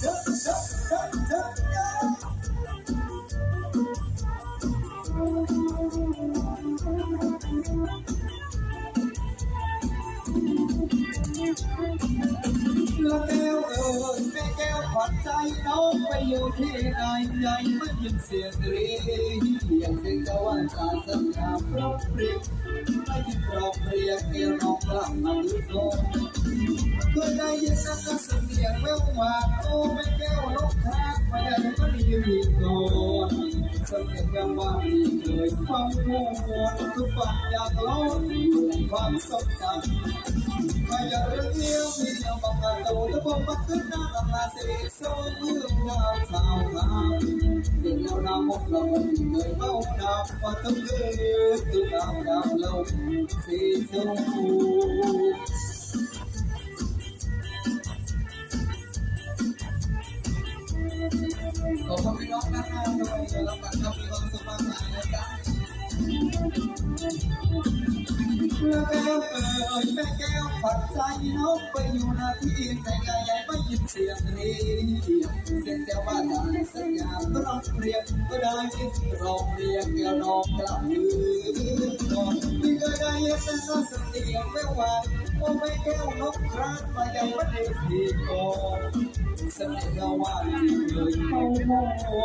เดิ แล้วแก้วเอ่ยแม่แก้วขวัญใจน้องไปอยู่ที่ไหนใหญ่ไม่ยินเสียงเรียกเสียงตะวันสาสัญญาพร้อมเรียงไม่ยินร้องเรียกเกียวน้องกลับมาดูโลกเคยได้ยินนั่นก็เสียงแววว่าโอ้แม่แก้วนกทางไม่ได้ไม่มีวีโกนเสียงแววว่าที่เคยฟังวอนทุกฝันอยากร้องอยู่ความทรงจำ ไม่อยากเรื่องเดียวมีเดียวบอกกันโตตะบงมาขึ้นหน้าตำลาสิริโซ่เมืองดาวชาวนา เราดาวแก่เปื่องเกิดตัวดาวดาวลงสีชมพูขอบคุณพี่น้องนะครับด้วยแม่แก้วเอ่ยแม่แก้วผัดใจน้องไปอยู่นาที่แต่ใหญ่ไม่ยินเสียงเรียกเสียงแต่ว่าได้สัญญาก็ร้องเรียกก็ได้ยินร้องเรียกแก้วน้องกลับยืนก่อนไม่เคยได้ยินแต่ก็เสียงแม่ว่าโอ้แม่แก้วนกครานมายังไม่ได้ทีก่อนเสน่ห์เราว่าเลยเข้าโม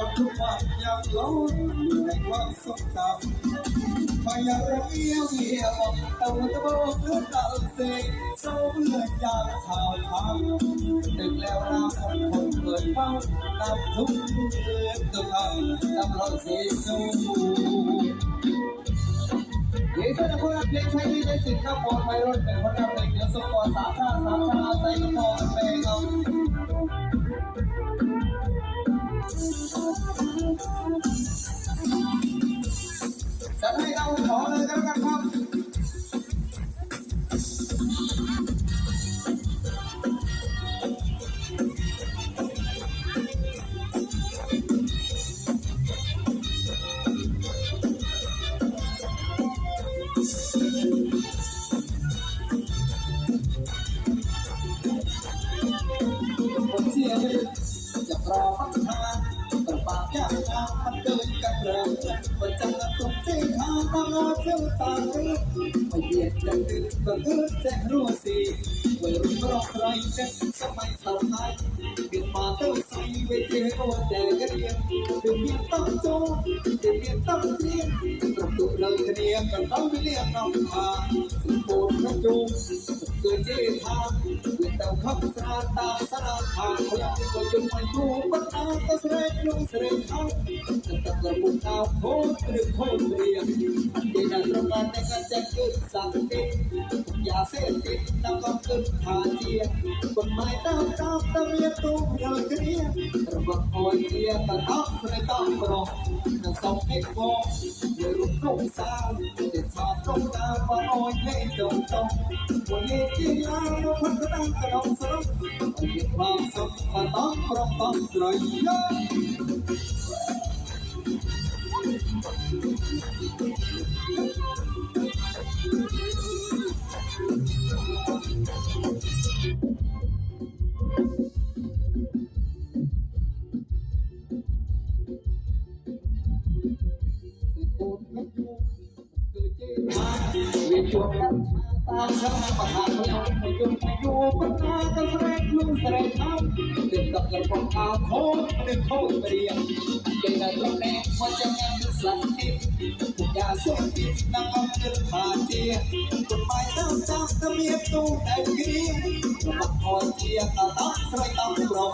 ดทุกวันยังล้นอยู่ในความทรงจำ พยายามเยี่ยวเยี่ยวแต่ว่าตะโบกเลือดตาเสกโซ่เลือดยางชาวทางดึกแล้วน้ำคนคนเกิดเฝ้าน้ำทุ่งเลือดตัวทางน้ำเราเสียสูเดี๋ยวจะพูดเพลงใช้ที่ได้สิทธิ์ครับผมไปรถเป็นคนรับเพลงเดี๋ยวส่งก่อนสามชาสามชาใส่กระบอกเพลงเอา จะให้เราขอเลยกันกันครับคนเชียร์จะรอฟังทางแต่ปากยากทางมันเดินกันเริ่มมันจั มาตุกเส้นทางมาเที่ยวตาเลือไม่เบียดกันดึงก็เดือแจ้งรัวสีวัยรุ่นรอบไรเป็นสมัยสาวไทยเบียดมาเต้าใส่เวทีให้คนแต่กันเรียนเบียดเบียนต้องโจ้เบียดเบียนต้องเรียนตรงตุเลยเนียกันต้องไปเรียกน้องมาสุดโบนกระจุ គឺនិយាយថាវាទៅខំស្រាតាមស្រាថាខ្លួនក៏ជុំមិនគូបន្តទៅស្រែកក្នុងស្រែកខំទៅទៅក្រមុំតោខូនឬខូនរៀងនិយាយដល់ត្រង់បានតែកាត់ចិត្តគឺសង្កេត อโคตรเรียงเดินตรงกันแต่ก็จะเกิดสังเกตยาเสพติดนำก็เกิดทาเจียกฎหมายตามตามตามเรียกตัวเราเรียระบบคอยเรียแต่ต้องเสด็จต้องรอนั่งสองเอ็กโมเดี๋ยวรุ่งรุ่งสาวเด็ดชอบตรงตาว่าโอ้ยให้ตรงตรงวันนี้ที่ลาเราพัฒนากระดองสรุปเอาเก็บความสุขมาต้องปรองต้องสวยยอด เวียนจวบ វាជួបកាត់ឆាតាមរំបហាក្នុងយុគយូរបណ្ដាកំរែកខ្លួនស្រែកអោទឹកទឹករបស់អោខូននឹងខូនព្រៀងគេនៅក្នុងនេះមិនចាំញ៉ាំនឹងស្លាប់ទៀតពួកយ៉ាសុំទៀតនឹងអត់ទឹកថាទៀគុំបាយទៅចាស់ទៅមានទូតែគ្រៀងរបស់អោជាតតស្រីតំរំ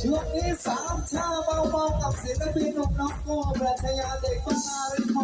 ช่วงนี้สามชาเบาๆกับศิลปินหนุ่มน้องโกประชยาเด็กบ้านนาริม